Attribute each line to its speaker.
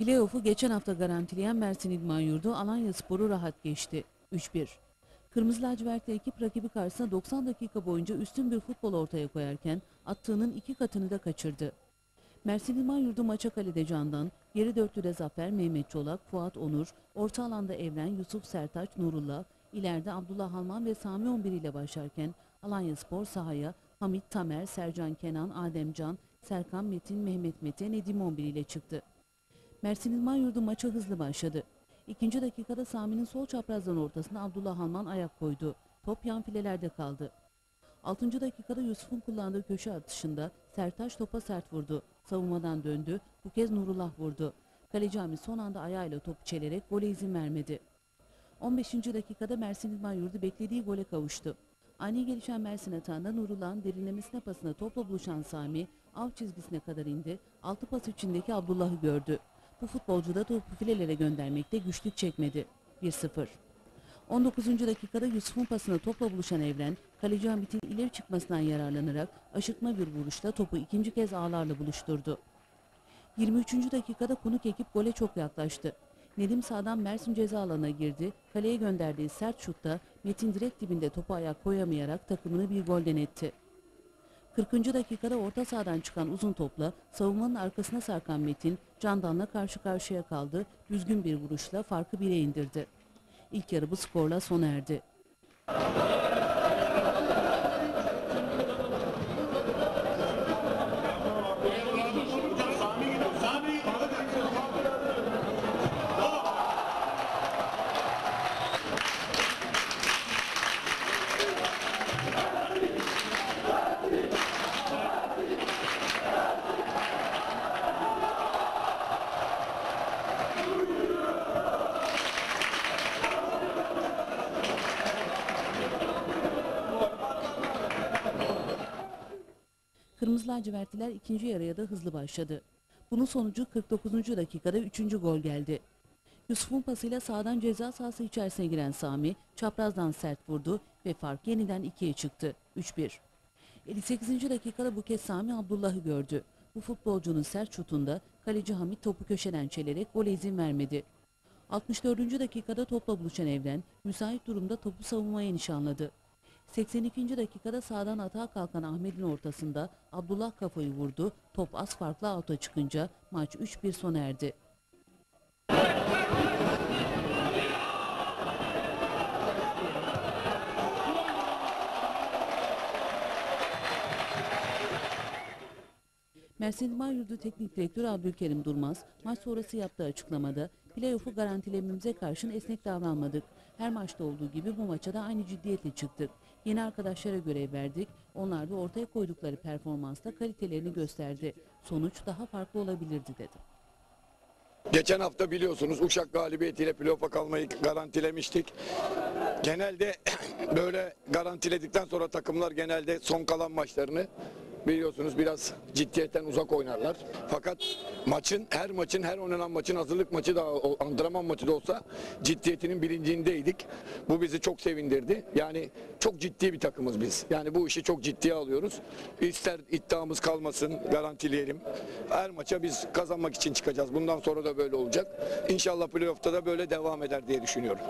Speaker 1: Playoff'u geçen hafta garantileyen Mersin İdman Yurdu Alanya Spor'u rahat geçti. 3-1. Kırmızı lacivertli ekip rakibi karşısında 90 dakika boyunca üstün bir futbol ortaya koyarken attığının iki katını da kaçırdı. Mersin İdman Yurdu maça kalede Candan, geri dörtlüde Zafer, Mehmet Çolak, Fuat Onur, orta alanda Evren, Yusuf Sertaç, Nurullah, ileride Abdullah Halman ve Sami 11 ile başlarken Alanya Spor sahaya Hamit Tamer, Sercan Kenan, Ademcan, Serkan Metin, Mehmet Mete, Nedim 11 ile çıktı. Mersin İdman Yurdu maça hızlı başladı. İkinci dakikada Sami'nin sol çaprazdan ortasına Abdullah Halman ayak koydu. Top yan filelerde kaldı. 6. dakikada Yusuf'un kullandığı köşe atışında Sertaç topa sert vurdu. Savunmadan döndü. Bu kez Nurullah vurdu. Kaleci Hamit son anda ayağıyla topu çelerek gole izin vermedi. 15. dakikada Mersin İdman Yurdu beklediği gole kavuştu. Ani gelişen Mersin atağında Nurullah'ın derinlemesine pasına topla buluşan Sami av çizgisine kadar indi. Altı pas içindeki Abdullah'ı gördü. Bu futbolcu da topu filelere göndermekte güçlük çekmedi. 1-0. 19. dakikada Yusuf'un pasına topla buluşan Evren, kaleci Hamit'in ileri çıkmasından yararlanarak aşırtma bir vuruşla topu ikinci kez ağlarla buluşturdu. 23. dakikada konuk ekip gole çok yaklaştı. Nedim sağdan Mersin ceza alanına girdi. Kaleye gönderdiği sert şutta Metin direkt dibinde topu ayak koyamayarak takımını bir golden etti. 40. dakikada orta sahadan çıkan uzun topla savunmanın arkasına sarkan Metin Candan'la karşı karşıya kaldı. Düzgün bir vuruşla farkı bire indirdi. İlk yarı bu skorla sona erdi. Kırmızı lacivertliler ikinci yarıya da hızlı başladı. Bunun sonucu 49. dakikada 3. gol geldi. Yusuf'un pasıyla sağdan ceza sahası içerisine giren Sami çaprazdan sert vurdu ve fark yeniden 2'ye çıktı. 3-1. 58. dakikada bu kez Sami Abdullah'ı gördü. Bu futbolcunun sert şutunda kaleci Hamit topu köşeden çelerek gole izin vermedi. 64. dakikada topla buluşan Evren müsait durumda topu savunmaya nişanladı. 82. dakikada sağdan atağa kalkan Ahmet'in ortasında Abdullah kafayı vurdu. Top az farklı alta çıkınca maç 3-1 sona erdi. Mersin İdman Yurdu Teknik Direktörü Abdülkerim Durmaz maç sonrası yaptığı açıklamada playoff'u garantilememize karşın esnek davranmadık. Her maçta olduğu gibi bu maça da aynı ciddiyetle çıktık. Yeni arkadaşlara görev verdik. Onlar da ortaya koydukları performansta kalitelerini gösterdi. Sonuç daha farklı olabilirdi dedi.
Speaker 2: Geçen hafta biliyorsunuz Uşak galibiyetiyle playoff'a kalmayı garantilemiştik. Genelde böyle garantiledikten sonra takımlar genelde son kalan maçlarını biliyorsunuz biraz ciddiyetten uzak oynarlar. Fakat maçın her maçın her oynanan maçın hazırlık maçı da antrenman maçı da olsa ciddiyetinin bilincindeydik. Bu bizi çok sevindirdi. Yani çok ciddi bir takımız biz. Yani bu işi çok ciddiye alıyoruz. İster iddiamız kalmasın garantileyelim. Her maça biz kazanmak için çıkacağız. Bundan sonra da böyle olacak. İnşallah playoff'ta da böyle devam eder diye düşünüyorum.